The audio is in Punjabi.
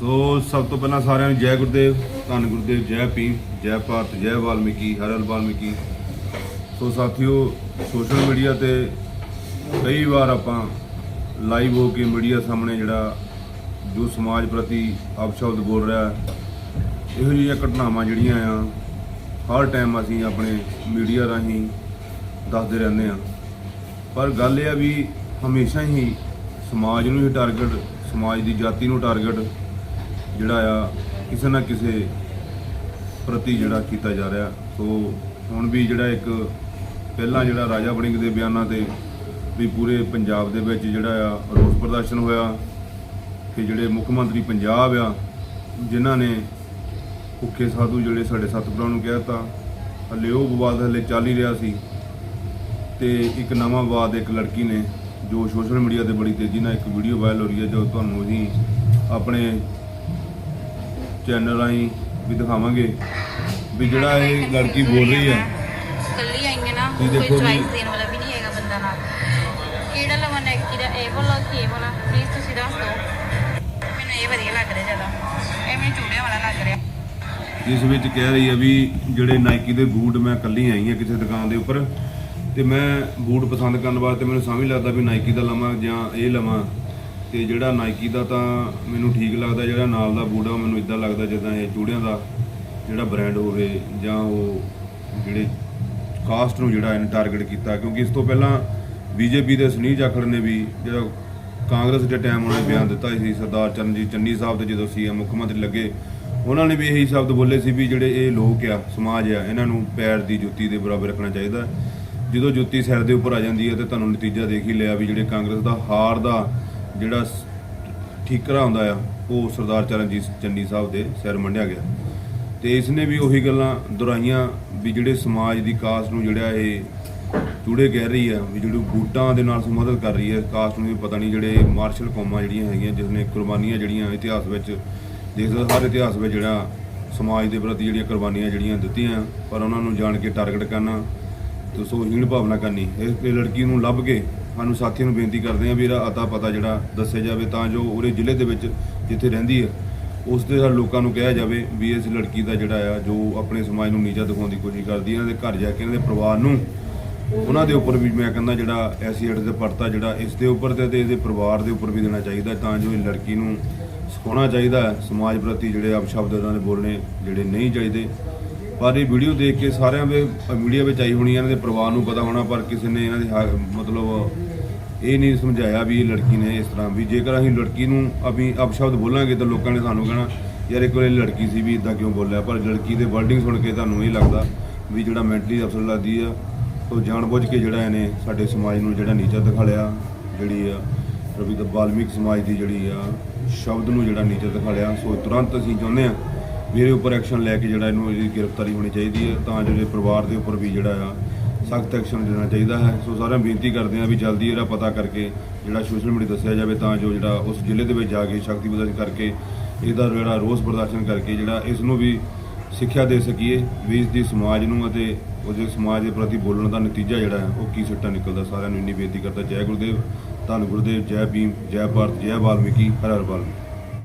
ਸੋ ਸਭ ਤੋਂ ਪਹਿਲਾਂ ਸਾਰਿਆਂ ਨੂੰ ਜੈ ਗੁਰਦੇਵ, ਧੰਨ ਗੁਰਦੇਵ, ਜੈ ਭੀਮ, ਜੈ ਭਾਰਤ, ਜੈ ਵਾਲਮੀਕੀ, ਹਰ ਹਰ ਵਾਲਮੀਕੀ। ਸੋ ਸਾਥੀਓ, ਸੋਸ਼ਲ ਮੀਡੀਆ ਤੇ ਕਈ ਵਾਰ ਆਪਾਂ ਲਾਈਵ ਹੋ ਕੇ ਮੀਡੀਆ ਸਾਹਮਣੇ ਜਿਹੜਾ ਜੋ ਸਮਾਜ ਪ੍ਰਤੀ ਅਪਸ਼ਬਦ ਬੋਲ ਰਿਹਾ ਇਹੋ ਜਿਹੀਆਂ ਘਟਨਾਵਾਂ ਜਿਹੜੀਆਂ ਆ, ਹਰ ਟਾਈਮ ਅਸੀਂ ਆਪਣੇ ਮੀਡੀਆ ਰਾਹੀਂ ਦੱਸਦੇ ਰਹਿੰਦੇ ਆ ਪਰ ਗੱਲ ਇਹ ਆ ਵੀ ਹਮੇਸ਼ਾ ਹੀ ਸਮਾਜ ਨੂੰ ਹੀ ਟਾਰਗੇਟ ਸਮਾਜ ਦੀ ਜਾਤੀ ਨੂੰ ਟਾਰਗੇਟ ਜਿਹੜਾ ਆ, ਕਿਸੇ ਨਾ ਕਿਸੇ ਪ੍ਰਤੀ ਜਿਹੜਾ ਕੀਤਾ ਜਾ ਰਿਹਾ। ਸੋ ਹੁਣ ਵੀ ਜਿਹੜਾ ਇੱਕ ਪਹਿਲਾਂ ਜਿਹੜਾ ਰਾਜਾ ਵੜਿੰਗ ਦੇ ਬਿਆਨਾਂ ਤੇ ਵੀ ਪੂਰੇ ਪੰਜਾਬ ਦੇ ਵਿੱਚ ਜਿਹੜਾ ਆ ਰੋਸ ਪ੍ਰਦਰਸ਼ਨ ਹੋਇਆ ਕਿ ਜਿਹੜੇ ਮੁੱਖ ਮੰਤਰੀ ਪੰਜਾਬ ਆ, ਜਿਨ੍ਹਾਂ ਨੇ ਭੁੱਖੇ ਸਾਧੂ ਜਿਹੜੇ ਸਾਡੇ ਸਤਿਗੁਰਾਂ ਨੂੰ ਕਹਿ ਤਾ ਹਲੇ ਉਹ ਵਿਵਾਦ ਹਲੇ ਚੱਲ ਹੀ ਰਿਹਾ ਸੀ ਤੇ ਇੱਕ ਨਵਾਂ ਵਿਵਾਦ ਇੱਕ ਲੜਕੀ ਨੇ ਜੋ ਸੋਸ਼ਲ ਮੀਡੀਆ ਤੇ ਬੜੀ ਤੇਜ਼ੀ ਨਾਲ ਇੱਕ ਵੀਡੀਓ ਵਾਇਰਲ ਹੋ ਰਹੀ ਹੈ, ਜੋ ਤੁਹਾਨੂੰ ਅਸੀਂ ਆਪਣੇ ਚੈਨਲ ਰਾਹੀਂ ਵੀ ਦਿਖਾਵਾਂਗੇ ਵੀ ਜਿਹੜਾ ਇਹ ਲੜਕੀ ਬੋਲ ਰਹੀ ਹੈ। ਕੱਲੀ ਆਈਆਂ ਨਾ ਤੁਸੀਂ ਕੋਈ ਚੁਆਇਸ ਦੇਣ ਵਾਲਾ ਵੀ ਨਹੀਂ ਹੈਗਾ ਬੰਦਾ ਨਾਲ। ਕਿਹੜਾ ਲਵਾਂ ਨੈਕੀ ਦਾ ਇਹ ਵਾਲਾ ਕਿ ਇਹ ਵਾਲਾ? ਪਲੀਜ਼ ਤੁਸੀਂ ਦੱਸ ਦਿਓ। ਮੈਨੂੰ ਇਹ ਵਧੀਆ ਲੱਗ ਰਿਹਾ ਜ਼ਿਆਦਾ। ਇਹ ਮੈਨੂੰ ਚੂੜਿਆਂ ਵਾਲਾ ਲੱਗ ਰਿਹਾ। ਜਿਸ ਵਿੱਚ ਕਹਿ ਰਹੀ ਹੈ ਵੀ ਜਿਹੜੇ ਨਾਈਕੀ ਦੇ ਬੂਟ ਮੈਂ ਕੱਲੀ ਆਈ ਹਾਂ ਕਿਸੇ ਦੁਕਾਨ ਦੇ ਉੱਪਰ ਤੇ ਮੈਂ ਬੂਟ ਪਸੰਦ ਕਰਨ ਵਾਸਤੇ ਮੈਨੂੰ ਸਮਝ ਲੱਗਦਾ ਵੀ ਨਾਈਕੀ ਦਾ ਲਵਾਂ ਜਾਂ ਇਹ ਲਵਾਂ। ਤੇ ਜਿਹੜਾ ਨਾਈਕੀ ਦਾ ਤਾਂ ਮੈਨੂੰ ਠੀਕ ਲੱਗਦਾ, ਜਿਹੜਾ ਨਾਲ ਦਾ ਬੂਟ ਆ ਉਹ ਮੈਨੂੰ ਇਦਾਂ ਲੱਗਦਾ ਜਿੱਦਾਂ ਇਹ ਚੂੜਿਆਂ ਦਾ ਜਿਹੜਾ ਬ੍ਰਾਂਡ ਹੋਵੇ ਜਾਂ ਉਹ ਜਿਹੜੇ ਕਾਸਟ ਨੂੰ ਜਿਹੜਾ ਇਹਨੇ ਟਾਰਗੇਟ ਕੀਤਾ। ਕਿਉਂਕਿ ਇਸ ਤੋਂ ਪਹਿਲਾਂ ਬੀਜੇਪੀ ਦੇ ਸੁਨੀਲ ਜਾਖੜ ਨੇ ਵੀ ਜਿਹੜਾ ਕਾਂਗਰਸ ਦੇ ਟਾਈਮ ਉਹਨੇ ਬਿਆਨ ਦਿੱਤਾ ਸੀ, ਸਰਦਾਰ ਚਰਨਜੀਤ ਚੰਨੀ ਸਾਹਿਬ ਤੇ ਜਦੋਂ ਸੀ ਮੁੱਖ ਮੰਤਰੀ ਲੱਗੇ, ਉਹਨਾਂ ਨੇ ਵੀ ਇਹੀ ਸ਼ਬਦ ਬੋਲੇ ਸੀ ਵੀ ਜਿਹੜੇ ਇਹ ਲੋਕ ਆ, ਸਮਾਜ ਆ, ਇਹਨਾਂ ਨੂੰ ਪੈਰ ਦੀ ਜੁੱਤੀ ਦੇ ਬਰਾਬਰ ਰੱਖਣਾ ਚਾਹੀਦਾ। ਜਦੋਂ ਜੁੱਤੀ ਸਿਰ ਦੇ ਉੱਪਰ ਆ ਜਾਂਦੀ ਹੈ ਤੇ ਤੁਹਾਨੂੰ ਨਤੀਜਾ ਦੇਖ ਹੀ ਲਿਆ ਵੀ ਜਿਹੜੇ ਕਾਂਗਰਸ ਦਾ ਹਾਰ ਦਾ ਜਿਹੜਾ ਸ- ਠੀਕਰਾ ਹੁੰਦਾ ਆ, ਉਹ ਸਰਦਾਰ ਚਰਨਜੀਤ ਚੰਨੀ ਸਾਹਿਬ ਦੇ ਸਿਰ ਮੰਡਿਆ ਗਿਆ। ਤੇ ਇਸ ਨੇ ਵੀ ਉਹੀ ਗੱਲਾਂ ਦੁਹਰਾਈਆਂ ਵੀ ਜਿਹੜੇ ਸਮਾਜ ਦੀ ਕਾਸਟ ਨੂੰ ਜਿਹੜਾ ਇਹ ਚੂੜੇ ਕਹਿ ਰਹੀ ਆ, ਵੀ ਜਿਹੜੀ ਬੂਟਾਂ ਦੇ ਨਾਲ ਸੰਬੰਧਿਤ ਕਰ ਰਹੀ ਹੈ ਕਾਸਟ ਨੂੰ ਵੀ ਪਤਾ ਨਹੀਂ ਜਿਹੜੇ ਮਾਰਸ਼ਲ ਕੌਮਾਂ ਜਿਹੜੀਆਂ ਹੈਗੀਆਂ ਜਿਸ ਨੇ ਕੁਰਬਾਨੀਆਂ ਜਿਹੜੀਆਂ ਇਤਿਹਾਸ ਵਿੱਚ ਦੇਖ ਸਕਦੇ ਹਰ ਇਤਿਹਾਸ ਵਿੱਚ ਜਿਹੜਾ ਸਮਾਜ ਦੇ ਪ੍ਰਤੀ ਜਿਹੜੀਆਂ ਕੁਰਬਾਨੀਆਂ ਜਿਹੜੀਆਂ ਦਿੱਤੀਆਂ, ਪਰ ਉਹਨਾਂ ਨੂੰ ਜਾਣ ਕੇ ਟਾਰਗੇਟ ਕਰਨਾ, ਤੇ ਸੋ ਹੀਣ ਭਾਵਨਾ ਕਰਨੀ, ਇਸ, ਇਹ ਲੜਕੀ ਨੂੰ ਲੱਭ ਕੇ ਸਾਨੂੰ ਸਾਥੀਆਂ ਨੂੰ ਬੇਨਤੀ ਕਰਦੇ ਆ ਵੀ ਇਹਦਾ ਅਤਾ ਪਤਾ ਜਿਹੜਾ ਦੱਸਿਆ ਜਾਵੇ ਤਾਂ ਜੋ ਉਰੇ ਜ਼ਿਲ੍ਹੇ ਦੇ ਵਿੱਚ ਜਿੱਥੇ ਰਹਿੰਦੀ ਹੈ, ਉਸ ਦੇ ਹਰ ਲੋਕਾਂ ਨੂੰ ਕਿਹਾ ਜਾਵੇ ਵੀ ਇਸ ਲੜਕੀ ਦਾ ਜਿਹੜਾ ਆ, ਜੋ ਆਪਣੇ ਸਮਾਜ ਨੂੰ ਨੀਚਾ ਦਿਖਾਉਣ ਦੀ ਕੋਸ਼ਿਸ਼ ਕਰਦੀ ਹੈ ਇਹਨਾਂ ਦੇ ਘਰ ਜਾ ਕੇ ਇਹਨਾਂ ਦੇ ਪਰਿਵਾਰ ਨੂੰ ਉਹਨਾਂ ਦੇ ਉੱਪਰ ਵੀ ਮੈਂ ਕਹਿੰਦਾ ਜਿਹੜਾ ਐਸੀਡ ਦੇ ਪਰਤਾ ਜਿਹੜਾ ਇਸ ਦੇ ਉੱਪਰ ਤੇ ਤੇ ਇਹਦੇ ਪਰਿਵਾਰ ਦੇ ਉੱਪਰ ਵੀ ਦੇਣਾ ਚਾਹੀਦਾ ਤਾਂ ਜੋ ਇਹ ਲੜਕੀ ਨੂੰ ਸਿਖਾਉਣਾ ਚਾਹੀਦਾ ਸਮਾਜ ਪ੍ਰਤੀ ਜਿਹੜੇ ਅਪਸ਼ਬਦ ਉਹਨਾਂ ਦੇ ਬੋਲਣੇ, ਜਿਹੜੇ ਨਹੀਂ ਚਾਹੀਦੇ। ਪਰ ਇਹ ਵੀਡੀਓ ਦੇਖ ਕੇ ਸਾਰਿਆਂ ਦੇ ਮੀਡੀਆ ਵਿੱਚ ਆਈ ਹੋਣੀ ਇਹਨਾਂ ਦੇ ਪਰਿਵਾਰ ਨੂੰ ਪਤਾ ਹੋਣਾ, ਪਰ ਕਿਸੇ ਨੇ ਇਹਨਾਂ ਦੇ ਹਾ- ਮਤਲਬ ਇਹ ਨਹੀਂ ਸਮਝਾਇਆ ਵੀ ਇਹ ਲੜਕੀ ਨੇ ਇਸ ਤਰ੍ਹਾਂ, ਵੀ ਜੇਕਰ ਅਸੀਂ ਲੜਕੀ ਨੂੰ ਆਪਣੀ ਅਪਸ਼ਬਦ ਬੋਲਾਂਗੇ ਤਾਂ ਲੋਕਾਂ ਨੇ ਸਾਨੂੰ ਕਹਿਣਾ, ਯਾਰ ਇੱਕ ਵਾਰੀ ਲੜਕੀ ਸੀ ਵੀ ਇਦਾਂ ਕਿਉਂ ਬੋਲਿਆ, ਪਰ ਲੜਕੀ ਦੇ ਵਰਡਿੰਗ ਸੁਣ ਕੇ ਤੁਹਾਨੂੰ ਇਹ ਲੱਗਦਾ ਵੀ ਜਿਹੜਾ ਮੈਂਟਲੀ ਅਫਸਰ ਲੱਗਦੀ ਆ, ਉਹ ਜਾਣਬੁੱਝ ਕੇ ਜਿਹੜਾ ਇਹਨੇ ਸਾਡੇ ਸਮਾਜ ਨੂੰ ਜਿਹੜਾ ਨੀਚਾ ਦਿਖਾਲਿਆ, ਜਿਹੜੀ ਆ ਰਵੀ ਦਾ ਬਾਲਮਿਕ ਸਮਾਜ ਦੀ ਜਿਹੜੀ ਆ, ਸ਼ਬਦ ਨੂੰ ਜਿਹੜਾ ਨੀਚਾ ਦਿਖਾਲਿਆ, ਸੋ ਤੁਰੰਤ ਅਸੀਂ ਚਾਹੁੰਦੇ ਆ ਵੀ ਇਹਦੇ ਉੱਪਰ ਐਕਸ਼ਨ ਲੈ ਕੇ ਜਿਹੜਾ ਇਹਨੂੰ ਇਹਦੀ ਗ੍ਰਿਫਤਾਰੀ ਹੋਣੀ ਚਾਹੀਦੀ ਹੈ, ਤਾਂ ਜੋ ਇਹਦੇ ਪਰਿਵਾਰ ਦੇ ਉੱਪਰ ਵੀ ਜਿਹੜਾ ਆ, ਸਖਤ ਐਕਸ਼ਨ ਲੈਣਾ ਚਾਹੀਦਾ ਹੈ। ਸੋ ਸਾਰਿਆਂ ਨੂੰ ਬੇਨਤੀ ਕਰਦੇ ਆ ਵੀ ਜਲਦੀ ਇਹਦਾ ਪਤਾ ਕਰਕੇ ਜਿਹੜਾ ਸੋਸ਼ਲ ਮੀਡੀਆ ਦੱਸਿਆ ਜਾਵੇ, ਤਾਂ ਜੋ ਜਿਹੜਾ ਉਸ ਜ਼ਿਲ੍ਹੇ ਦੇ ਵਿੱਚ ਜਾ ਕੇ ਸ਼ਕਤੀ ਪ੍ਰਦਰਸ਼ਨ ਕਰਕੇ, ਇਹਦਾ ਜਿਹੜਾ ਰੋਸ ਪ੍ਰਦਰਸ਼ਨ ਕਰਕੇ ਜਿਹੜਾ ਇਸ ਨੂੰ ਵੀ ਸਿੱਖਿਆ ਦੇ ਸਕੀਏ, ਵੀ ਇਸ ਦੀ ਸਮਾਜ ਨੂੰ ਅਤੇ ਉਹਦੇ ਸਮਾਜ ਦੇ ਪ੍ਰਤੀ ਬੋਲਣ ਦਾ ਨਤੀਜਾ ਜਿਹੜਾ ਹੈ, ਉਹ ਕੀ ਸਿੱਟਾ ਨਿਕਲਦਾ। ਸਾਰਿਆਂ ਨੂੰ ਇੰਨੀ ਬੇਨਤੀ ਕਰਦਾ, ਜੈ ਗੁਰਦੇਵ, ਧੰਨ ਗੁਰਦੇਵ, ਜੈ ਭੀਮ, ਜੈ ਭਾਰਤ, ਜੈ ਵਾਲਮੀਕੀ ਹਰ ਹਰ ਵਾਲਮੀਕੀ।